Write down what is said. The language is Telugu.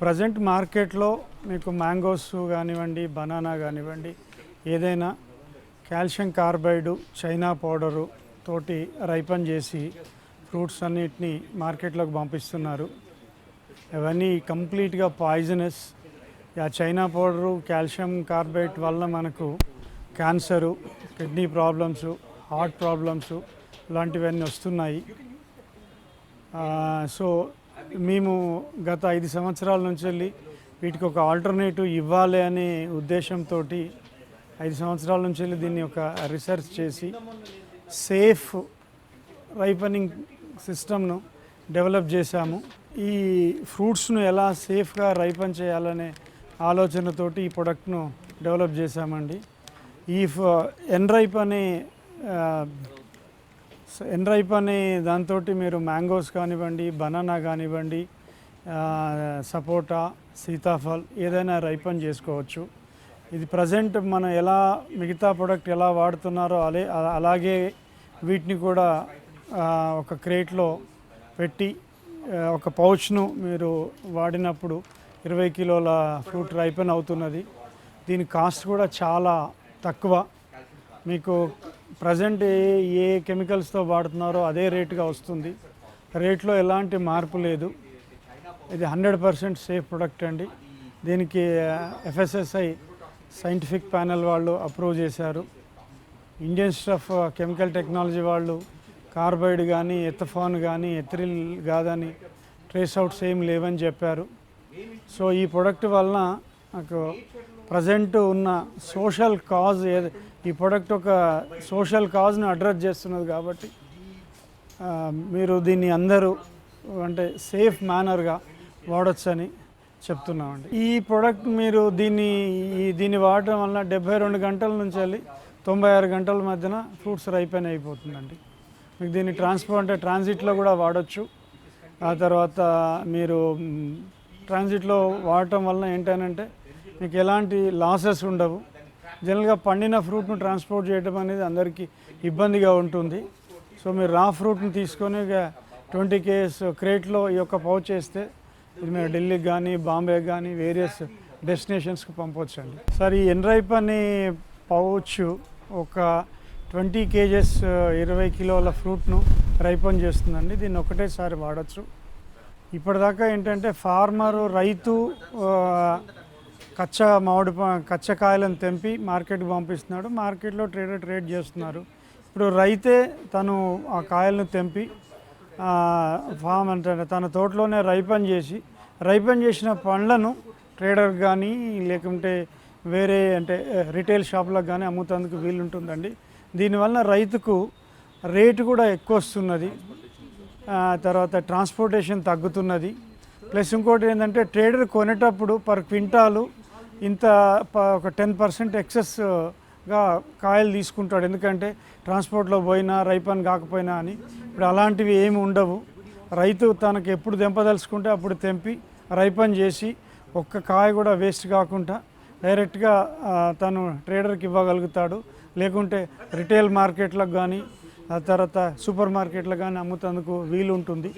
ప్రజెంట్ మార్కెట్లో మీకు మ్యాంగోస్ కానివ్వండి బనానా కానివ్వండి ఏదైనా కాల్షియం కార్బైడ్ చైనా పౌడరు తోటి రైపన్ చేసి ఫ్రూట్స్ అన్నిటిని మార్కెట్లోకి పంపిస్తున్నారు. అవన్నీ కంప్లీట్గా పాయిజనస్. ఆ చైనా పౌడరు కాల్షియం కార్బైడ్ వల్ల మనకు cancer kidney problems heart problems ఇలాంటివన్నీ వస్తున్నాయి. సో మేము గత ఐదు సంవత్సరాల నుంచి వెళ్ళి వీటికి ఒక ఆల్టర్నేటివ్ ఇవ్వాలి అనే ఉద్దేశంతో ఐదు సంవత్సరాల నుంచి వెళ్ళి దీన్ని ఒక రీసెర్చ్ చేసి సేఫ్ రైపనింగ్ సిస్టమ్ను డెవలప్ చేశాము. ఈ ఫ్రూట్స్ను ఎలా సేఫ్గా రైపన్ చేయాలనే ఆలోచనతోటి ఈ ప్రొడక్ట్ను డెవలప్ చేశామండి. ఈ ఎన్రైప్ అనే సో ఎన్రైప్ అనే దాంతో మీరు మ్యాంగోస్ కానివ్వండి బనానా కానివ్వండి సపోటా సీతాఫల్ ఏదైనా రైపన్ చేసుకోవచ్చు. ఇది ప్రజెంట్ మనం ఎలా మిగతా ప్రొడక్ట్ ఎలా వాడుతున్నారో అలే అలాగే వీటిని కూడా ఒక క్రేట్లో పెట్టి ఒక పౌచ్ను మీరు వాడినప్పుడు ఇరవై కిలోల ఫ్రూట్ రైపన్ అవుతున్నది. దీని కాస్ట్ కూడా చాలా తక్కువ. మీకు ప్రజెంట్ ఏ ఏ కెమికల్స్తో వాడుతున్నారో అదే రేటుగా వస్తుంది. రేట్లో ఎలాంటి మార్పు లేదు. ఇది హండ్రెడ్ పర్సెంట్ సేఫ్ ప్రొడక్ట్ అండి. దీనికి ఎఫ్ఎస్ఎస్ఐ సైంటిఫిక్ ప్యానెల్ వాళ్ళు అప్రూవ్ చేశారు. ఇండియన్ ఆఫ్ కెమికల్ టెక్నాలజీ వాళ్ళు కార్బైడ్ కానీ ఎథఫాన్ కానీ ఎథ్రిల్ కాదని ట్రేస్ అవుట్స్ ఏం లేవని చెప్పారు. సో ఈ ప్రొడక్ట్ వలన నాకు ప్రజెంట్ ఉన్న సోషల్ కాజ్ ఏది ఈ ప్రొడక్ట్ ఒక సోషల్ కాజ్ని అడ్రస్ చేస్తున్నది కాబట్టి మీరు దీన్ని అందరూ అంటే సేఫ్ మేనర్గా వాడొచ్చని చెప్తున్నామండి. ఈ ప్రోడక్ట్ మీరు దీన్ని ఈ దీన్ని వాడటం వల్ల డెబ్బై రెండు గంటల నుంచి వెళ్ళి తొంభై ఆరు గంటల మధ్యన ఫ్రూట్స్ రైపెన్ అయిపోతుందండి. మీకు దీన్ని ట్రాన్స్పోర్ట్ అంటే ట్రాన్సిట్లో కూడా వాడచ్చు. ఆ తర్వాత మీరు ట్రాన్జిట్లో ట్రాన్సిట్లో వాడటం వలన ఏంటనంటే మీకు ఎలాంటి లాసెస్ ఉండవు. జనరల్గా పండిన ఫ్రూట్ను ట్రాన్స్పోర్ట్ చేయడం అనేది అందరికీ ఇబ్బందిగా ఉంటుంది. సో మీరు రా ఫ్రూట్ని తీసుకొని ట్వంటీ కేస్ క్రేట్లో ఈ యొక్క పౌచ్ చేస్తే ఇది మీరు ఢిల్లీకి కానీ బాంబే కానీ వేరియస్ డెస్టినేషన్స్కి పంపవచ్చండి సార్ ఈ ఎన్రైప్ అనే పౌచ్ ఒక ట్వంటీ కేజెస్ ఇరవై కిలోల ఫ్రూట్ను రైపన్ చేస్తుందండి. దీన్ని ఒకటేసారి వాడచ్చు. ఇప్పటిదాకా ఏంటంటే ఫార్మరు రైతు కచ్చా మామిడి ప- కచ్చకాయలను తెంపి మార్కెట్కి పంపిస్తున్నాడు. మార్కెట్లో ట్రేడర్ ట్రేడ్ చేస్తున్నారు. ఇప్పుడు రైతే తను ఆ కాయలను తెంపి ఫామ్ అంటే తన తోటలోనే రైపన్ చేసి రైపన్ చేసిన పండ్లను ట్రేడర్ కానీ లేకుంటే వేరే అంటే రిటైల్ షాప్లకు కానీ అమ్ముతందుకు వీలుంటుందండి. దీనివల్ల రైతుకు రేటు కూడా ఎక్కువ వస్తున్నది. తర్వాత ట్రాన్స్పోర్టేషన్ తగ్గుతున్నది. ప్లస్ ఇంకోటి ఏంటంటే ట్రేడర్ కొనేటప్పుడు పర్ క్వింటాలు ఇంత ప- ఒక టెన్ పర్సెంట్ ఎక్సెస్గా కాయలు తీసుకుంటాడు. ఎందుకంటే ట్రాన్స్పోర్ట్లో పోయినా రైపన్ కాకపోయినా అని. ఇప్పుడు అలాంటివి ఏమి ఉండవు. రైతు తనకు ఎప్పుడు దెంపదలుచుకుంటే అప్పుడు తెంపి రైపన్ చేసి ఒక్క కాయ కూడా వేస్ట్ కాకుండా డైరెక్ట్గా తను ట్రేడర్కి ఇవ్వగలుగుతాడు. లేకుంటే రిటైల్ మార్కెట్లకు కానీ ఆ తర్వాత సూపర్ మార్కెట్లకు కానీ అమ్ముతందుకు వీలు ఉంటుంది